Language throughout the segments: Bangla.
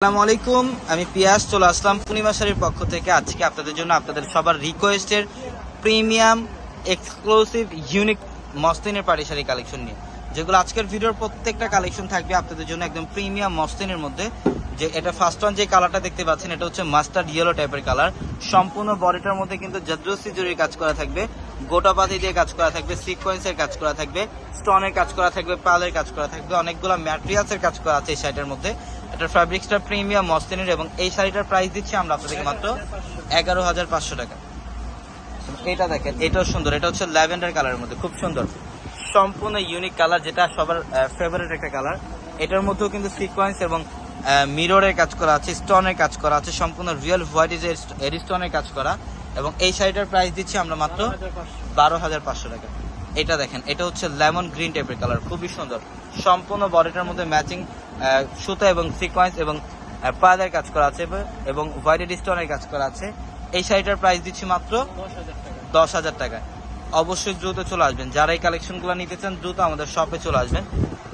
আসসালামু আলাইকুম, আমি পিয়াস চলে আসলাম পূর্ণিমা শাড়ির পক্ষ থেকে। আজকে আপনাদের জন্য আপনাদের সবার রিকোয়েস্টের প্রিমিয়াম এক্সক্লুসিভ ইউনিক মস্তিনের পাড়ি শাড়ি কালেকশন নিয়ে। যেগুলো আজকের ভিডিওর প্রত্যেকটা কালেকশন থাকবে আপনাদের জন্য একদম প্রিমিয়াম মস্তিনের মধ্যে। যে এটা ফার্স্ট ওয়ান যে কালারটা দেখতে পাচ্ছেন, এটা হচ্ছে মাস্টার্ড ইয়েলো টাইপের কালার সম্পূর্ণ বডিটার মধ্যে কিন্তু জাদ্রসি জরির কাজ করা থাকবে, গোটা পাতি দিয়ে কাজ করা থাকবে সিকোয়েন্সের কাজ করা থাকবে স্টোনের কাজ করা থাকবে পালের কাজ করা থাকবে, অনেকগুলো ম্যাটেরিয়ালসের কাজ করা আছে এই শাড়িটার মধ্যে। এটার ফ্যাব্রিক্সটা প্রিমিয়াম মসলিনের এবং এই শাড়িটার প্রাইস দিচ্ছি আমরা আপনাদেরকে মাত্র এগারো হাজার পাঁচশো টাকা। এটা দেখেন, এটাও সুন্দর, এটা হচ্ছে ল্যাভেন্ডার কালারের মধ্যে, খুব সুন্দর। সম্পূর্ণ ইউনিক কালার যেটা সবার ফেভারিট একটা কালার এটার মধ্যেও কিন্তু সিকোয়েন্স এবং মিররের কাজ করা আছে স্টোনের কাজ করা আছে, সম্পূর্ণ রিয়েল হোয়াইট ইজ স্টোনের কাজ করা। এবং এই শাড়িটার প্রাইস দিচ্ছি আমরা মাত্র বারো হাজার পাঁচশো টাকা। এটা দেখেন, এটা হচ্ছে লেমন গ্রিন টাইপের কালার খুবই সুন্দর। সম্পূর্ণ বডিটার মধ্যে ম্যাচিং সুতা এবং সিকোয়েন্স এবং পায়ের কাজ করা আছে, এবং হোয়াইট স্টোনের কাজ করা আছে। এই শাড়িটার প্রাইস দিচ্ছি মাত্র দশ হাজার টাকা। অবশ্যই দ্রুত চলে আসবেন। যারা এই কালেকশনগুলো নিতে চান, দ্রুত আমাদের শপে চলে আসবেন।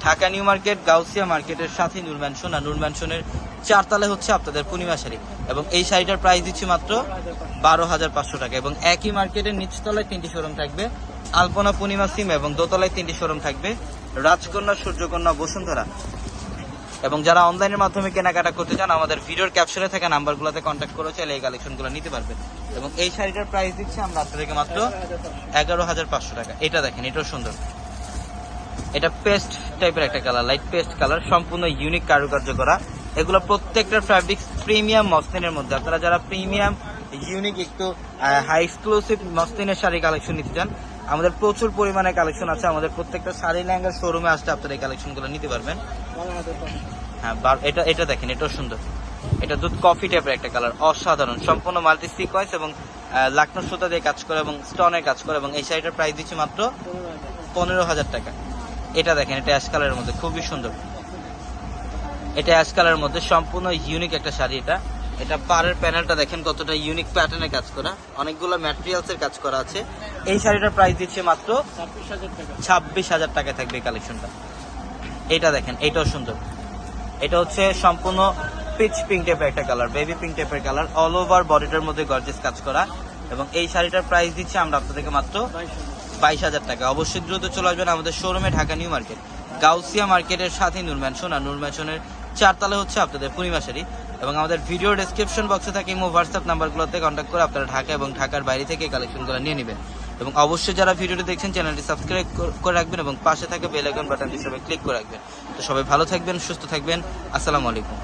ঢাকা নিউ মার্কেট, গাউসিয়া মার্কেটের সাথে নূর ম্যানশন আর নূর ম্যানশনের চারতলে হচ্ছে আপনাদের পূর্ণিমা শাড়ি। এবং এই শাড়িটার প্রাইস দিচ্ছি মাত্র বারো হাজার পাঁচশো টাকা। এবং একই মার্কেটের নিচতলায় তিনটি শোরুম থাকবে। আলপনা পূর্ণিমা সিম এবং দোতলায় তিনটি শোরুম থাকবে। রাজকন্যা, সূর্যকন্যা, বসুন্ধরা। এবং যারা অনলাইনের মাধ্যমে কেনাকাটা করতে চান, আমাদের ভিডিওর ক্যাপশনে থাকা নাম্বারগুলোতে কন্ট্যাক্ট করে চাইলে এই কালেকশনগুলো নিতে পারবেন। এবং এই শাড়িটার প্রাইস দিচ্ছি আমরা আপনাদেরকে মাত্র এগারো হাজার পাঁচশো টাকা। এটা দেখেন, এটাও সুন্দর। এটা পেস্ট টাইপের একটা কালার লাইট পেস্ট কালার সম্পূর্ণ ইউনিক কারুকার্য করা। এগুলো প্রত্যেকটার ফ্যাব্রিক্স প্রিমিয়াম মসলিনের মধ্যে। আপনারা যারা প্রিমিয়াম ইউনিক একটু হাই এক্সক্লুসিভ মসলিনের শাড়ি কালেকশন নিতে চান আমাদের প্রচুর পরিমাণে কালেকশন আছে। আমাদের প্রত্যেকটা শাড়ি লেহেঙ্গার শোরুমে আসতে আপনারা এই কালেকশনগুলো নিতে পারবেন। হ্যাঁ এটা এটা দেখেন এটাও সুন্দর। এটা দুধ কফি টাইপের একটা কালার অসাধারণ। সম্পূর্ণ মাল্টি সিকোয়েন্স এবং আহ, লাকনোর সুতা দিয়ে কাজ করে এবং স্টনের কাজ করে এবং এই শাড়িটার প্রাইস দিচ্ছি মাত্র পনেরো হাজার টাকা। এটা দেখেন এটা অ্যাশ কালারের মধ্যে খুবই সুন্দর। এটা অ্যাশ কালারের মধ্যে সম্পূর্ণ ইউনিক একটা শাড়ি এটা। এটা পাড়ের প্যানেলটা দেখেন কতটা ইউনিক প্যাটার্নের কাজ করা। অনেকগুলো ম্যাটেরিয়ালস এর কাজ করা আছে। এই শাড়িটার প্রাইস দিচ্ছে মাত্র ছাব্বিশ হাজার টাকায় থাকবে কালেকশনটা এটা দেখেন, এটাও সুন্দর। এটা হচ্ছে সম্পূর্ণ পিচ পিঙ্ক টাইপের একটা কালার বেবি পিঙ্ক টাইপের কালার অল ওভার বডিটার মধ্যে গর্জেস কাজ করা। এবং এই শাড়িটার প্রাইস দিচ্ছে আমরা আপনাদেরকে মাত্র বাইশ হাজার টাকা। অবশ্যই দ্রুত চলে আসবেন আমাদের শোরুমে ঢাকা নিউ মার্কেট। গাউসিয়া মার্কেটের সাথে নূর ম্যানশন আর নূর ম্যানশনের চারতলে হচ্ছে আপনাদের পূর্ণিমা শাড়ি। এবং আমাদের ভিডিও ডিসক্রিপশন বক্সে থাকে ইমো হোয়াটসঅ্যাপ নাম্বারগুলোতে কন্ট্যাক্ট করে আপনারা ঢাকা এবং ঢাকার বাইরে থেকে কালেকশনগুলো নিয়ে নেবেন। এবং অবশ্যই যারা ভিডিওটি দেখছেন চ্যানেলটি সাবস্ক্রাইব করে রাখবেন এবং পাশে থাকে বেল আইকন বাটন হিসেবে ক্লিক করে রাখবেন। তো সবাই ভালো থাকবেন, সুস্থ থাকবেন। আসসালামু আলাইকুম।